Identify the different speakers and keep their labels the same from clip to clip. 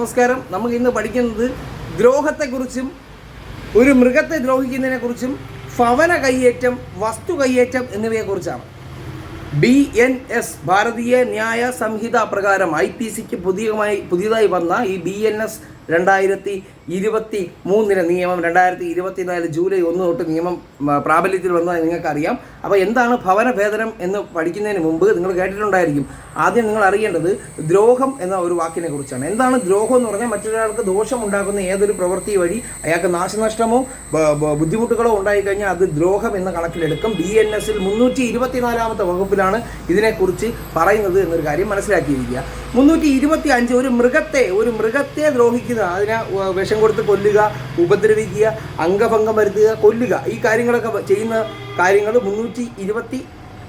Speaker 1: നമസ്കാരം നമ്മൾ ഇന്ന് പഠിക്കുന്നത് ദ്രോഹത്തെക്കുറിച്ചും ഒരു മൃഗത്തെ ദ്രോഹിക്കുന്നതിനെക്കുറിച്ചും ഭവന കയ്യേറ്റം വസ്തു കയ്യേറ്റം എന്നിവയെക്കുറിച്ചാണ്. ബി എൻ എസ് ഭാരതീയ ന്യായ സംഹിത പ്രകാരം ഐ പി സിക്ക് പുതിയമായി പുതിയതായി വന്ന ഈ ബി എൻ എസ് രണ്ടായിരത്തി ഇരുപത്തി മൂന്നിന് നിയമം രണ്ടായിരത്തി ഇരുപത്തി നാല് ജൂലൈ ഒന്ന് തൊട്ട് നിയമം പ്രാബല്യത്തിൽ വന്നതായി നിങ്ങൾക്കറിയാം. അപ്പോൾ എന്താണ് ഭവന ഭേദനം എന്ന് പഠിക്കുന്നതിന് മുമ്പ് നിങ്ങൾ കേട്ടിട്ടുണ്ടായിരിക്കും. ആദ്യം നിങ്ങൾ അറിയേണ്ടത് ദ്രോഹം എന്ന ഒരു വാക്കിനെ കുറിച്ചാണ്. എന്താണ് ദ്രോഹം എന്ന് പറഞ്ഞാൽ മറ്റൊരാൾക്ക് ദോഷമുണ്ടാക്കുന്ന ഏതൊരു പ്രവൃത്തി വഴി അയാൾക്ക് നാശനഷ്ടമോ ബുദ്ധിമുട്ടുകളോ ഉണ്ടായിക്കഴിഞ്ഞാൽ അത് ദ്രോഹം എന്ന കണക്കിലെടുക്കും. ഡി എൻ എസിൽ മുന്നൂറ്റി ഇരുപത്തിനാലാമത്തെ വകുപ്പിലാണ് ഇതിനെക്കുറിച്ച് പറയുന്നത് എന്നൊരു കാര്യം മനസ്സിലാക്കിയിരിക്കുക. മുന്നൂറ്റി ഇരുപത്തി അഞ്ച് ഒരു മൃഗത്തെ ഒരു മൃഗത്തെ ദ്രോഹിക്കുന്ന അതിനെ വ- വിഷം കൊടുത്ത് കൊല്ലുക ഉപദ്രവിക്കുക അംഗഭംഗം വരുത്തുക കൊല്ലുക. ഈ കാര്യങ്ങളൊക്കെ ചെയ്യുന്ന കാര്യങ്ങൾ മുന്നൂറ്റി ഇരുപത്തി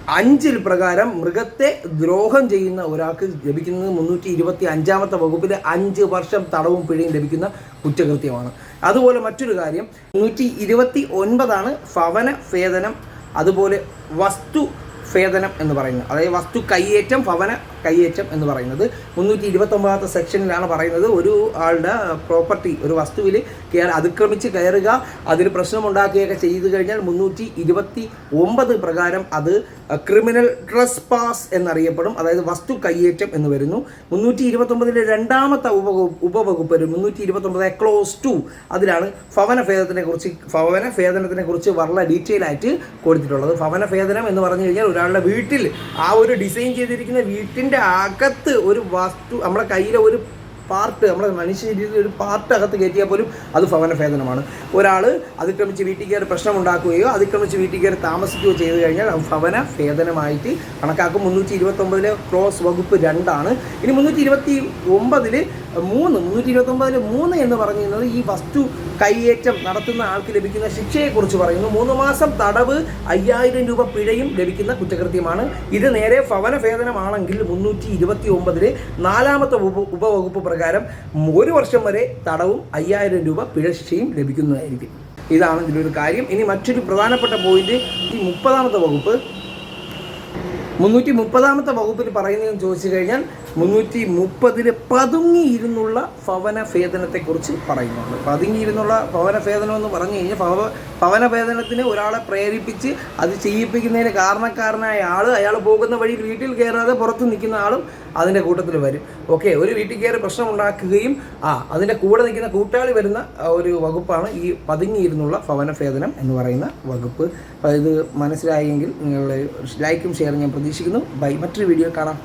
Speaker 1: അഞ്ചിൽ പ്രകാരം മൃഗത്തെ ദ്രോഹം ചെയ്യുന്ന ഒരാൾക്ക് ലഭിക്കുന്നത് മുന്നൂറ്റി ഇരുപത്തി അഞ്ചാമത്തെ വകുപ്പിലെ അഞ്ച് വർഷം തടവും പിഴയും ലഭിക്കുന്ന കുറ്റകൃത്യമാണ്. അതുപോലെ മറ്റൊരു കാര്യം മുന്നൂറ്റി ഇരുപത്തി ഒൻപതാണ് ഭവന ഭേദനം അതുപോലെ വസ്തു ഭേദനം എന്ന് പറയുന്നത്. അതായത് വസ്തു കയ്യേറ്റം ഭവന കയ്യേറ്റം എന്ന് പറയുന്നത്. മുന്നൂറ്റി ഇരുപത്തൊമ്പതാമത്തെ സെക്ഷനിലാണ് പറയുന്നത്. ഒരു ആളുടെ പ്രോപ്പർട്ടി ഒരു വസ്തുവിൽ കയറി അതിക്രമിച്ച് കയറുക അതിന് പ്രശ്നമുണ്ടാക്കുകയൊക്കെ ചെയ്തു കഴിഞ്ഞാൽ മുന്നൂറ്റി ഇരുപത്തി ഒമ്പത് പ്രകാരം അത് ക്രിമിനൽ ട്രസ് പാസ് എന്നറിയപ്പെടും. അതായത് വസ്തു കയ്യേറ്റം എന്ന് വരുന്നു. മുന്നൂറ്റി ഇരുപത്തൊമ്പതിലെ രണ്ടാമത്തെ ഉപവകുപ്പ് ഉപവകുപ്പ് ഒരു മുന്നൂറ്റി ഇരുപത്തൊമ്പത് ക്ലോസ് ടു അതിലാണ് ഭവന ഭേദത്തിനെ കുറിച്ച് ഭവന ഭേദനത്തിനെ കുറിച്ച് വളരെ ഡീറ്റെയിൽ ആയിട്ട് കൊടുത്തിട്ടുള്ളത്. ഭവന ഭേദനം എന്ന് പറഞ്ഞു കഴിഞ്ഞാൽ ഒരാളുടെ വീട്ടിൽ ആ ഒരു ഡിസൈൻ ചെയ്തിരിക്കുന്ന വീട്ടിന്റെ അകത്ത് ഒരു വസ്തു നമ്മുടെ കയ്യിലെ ഒരു പാർട്ട് നമ്മുടെ മനുഷ്യ ശരീരത്തിൽ ഒരു പാർട്ട് അകത്ത് കയറ്റിയാൽ പോലും അത് ഭവന ഭേദനമാണ്. ഒരാൾ അതിക്രമിച്ച് വീട്ടിൽ കയറി പ്രശ്നം ഉണ്ടാക്കുകയോ അതിക്രമിച്ച് വീട്ടിൽ കയറി താമസിക്കുകയോ ചെയ്തു കഴിഞ്ഞാൽ ഭവന ഭേദനമായിട്ട് കണക്കാക്കും. മുന്നൂറ്റി ഇരുപത്തൊമ്പതിലെ ക്രോസ് വകുപ്പ് രണ്ടാണ്. ഇനി മുന്നൂറ്റി ഇരുപത്തി ഒമ്പതിൽ മൂന്ന് മുന്നൂറ്റി ഇരുപത്തൊമ്പതിൽ മൂന്ന് എന്ന് പറയുന്നത് ഈ വസ്തു കൈയേറ്റം നടത്തുന്ന ആൾക്ക് ലഭിക്കുന്ന ശിക്ഷയെക്കുറിച്ച് പറയുന്നു. മൂന്ന് മാസം തടവ് അയ്യായിരം രൂപ പിഴയും ലഭിക്കുന്ന കുറ്റകൃത്യമാണ്. ഇത് നേരെ ഭവന ഭേദനമാണെങ്കിൽ മുന്നൂറ്റി ഇരുപത്തി ഒമ്പതിലെ നാലാമത്തെ ഉപ ഉപവകുപ്പ് പ്രകാരം ഒരു വർഷം വരെ തടവും അയ്യായിരം രൂപ പിഴ ശിക്ഷയും ലഭിക്കുന്നതായിരിക്കും. ഇതാണ് ഇതിലൊരു കാര്യം. ഇനി മറ്റൊരു പ്രധാനപ്പെട്ട പോയിന്റ് ഈ മുപ്പതാമത്തെ വകുപ്പ് മുന്നൂറ്റി മുപ്പതാമത്തെ വകുപ്പിൽ പറയുന്നതെന്ന് ചോദിച്ചു കഴിഞ്ഞാൽ മുന്നൂറ്റി മുപ്പതിൽ പതുങ്ങിയിരുന്നുള്ള ഭവന ഭേദനത്തെക്കുറിച്ച് പറയുന്നുണ്ട്. പതുങ്ങിയിരുന്നുള്ള ഭവന ഭേദനം എന്ന് പറഞ്ഞു കഴിഞ്ഞാൽ ഭവ ഭവന ഭേദനത്തിന് ഒരാളെ പ്രേരിപ്പിച്ച് അത് ചെയ്യിപ്പിക്കുന്നതിന് കാരണക്കാരനായ ആൾ അയാൾ പോകുന്ന വഴിയിൽ വീട്ടിൽ കയറാതെ പുറത്ത് നിൽക്കുന്ന ആളും അതിന്റെ കൂട്ടത്തിൽ വരും. ഓക്കെ ഒരു വീട്ടിൽ കയറി പ്രശ്നം ഉണ്ടാക്കുകയും ആ അതിന്റെ കൂടെ നിൽക്കുന്ന കൂട്ടാളി വരുന്ന ഒരു വകുപ്പാണ് ഈ പതുങ്ങിയിരുന്നുള്ള ഭവന ഭേദനം എന്ന് പറയുന്ന വകുപ്പ്. ഇത് മനസ്സിലായെങ്കിൽ നിങ്ങൾ ലൈക്കും ഷെയറും ഞാൻ പ്രതീക്ഷിക്കുന്നു. ബൈ മറ്റൊരു വീഡിയോ കാണാം.